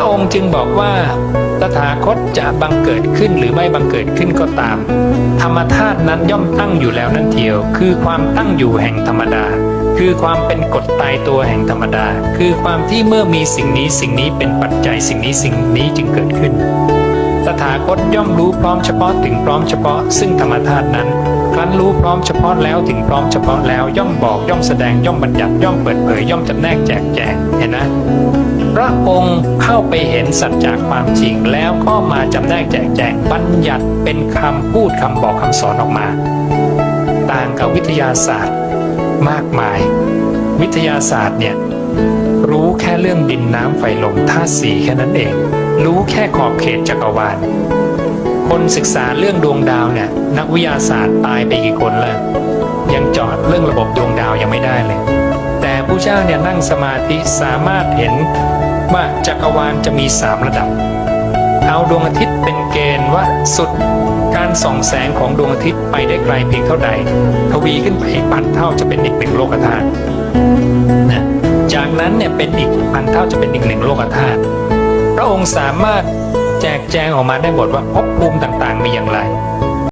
ระองค์จึงบอกว่าตถาคตจะบังเกิดขึ้นหรือไม่บังเกิดขึ้นก็ตาม ธรรมธาตุนั้นย่อมตั้งอยู่แล้วนั่นเทียว คือความตั้งอยู่แห่งธรรมดา คือความเป็นกฎตายตัวแห่งธรรมดา คือความที่เมื่อมีสิ่งนี้สิ่งนี้เป็นปัจจัยสิ่งนี้สิ่งนี้จึงเกิดขึ้นตถาคตย่อมรู้พร้อมเฉพาะถึงพร้อมเฉพาะ ซึ่งธรรมธาตุนั้น ครั้นรู้พร้อมเฉพาะแล้วถึงพร้อมเฉพาะแล้วย่อมบอกย่อมแสดงย่อมบัญญัติย่อมเปิดเผยย่อมจำแนกแจกแจงเห็นนะ พระองค์เข้าไปเห็นสัจจากความจริง แล้วก็มาจำแนกแจกแจงบัญญัติเป็นคำพูดคำบอกคำสอนออกมา ต่างกับวิทยาศาสตร์มากมาย วิทยาศาสตร์เนี่ยรู้แค่เรื่องดินน้ำไฟลมธาตุสีแค่นั้นเอง รู้แค่ขอบเขตจักรวาล คนศึกษาเรื่องดวงดาวเนี่ยนักวิทยาศาสตร์ตายไปกี่คนแล้วยังจอดเรื่องระบบดวงดาวยังไม่ได้เลย ผู้เจ้าเนี่ยนั่งสมาธิสามารถเห็นว่าจักรวาลจะมีสามระดับ เอาดวงอาทิตย์เป็นเกณฑ์ว่าสุดการส่องแสงของดวงอาทิตย์ไปได้ไกลเพียงเท่าใดทวีขึ้นไปอีกพันเท่าจะเป็นอีกหนึ่งโลกธาตุนะจากนั้นเนี่ยเป็นอีกพันเท่าจะเป็นอีกหนึ่งโลกธาตุพระองค์สามารถแจกแจงออกมาได้หมดว่าภพภูมิต่างๆ มีอย่างไร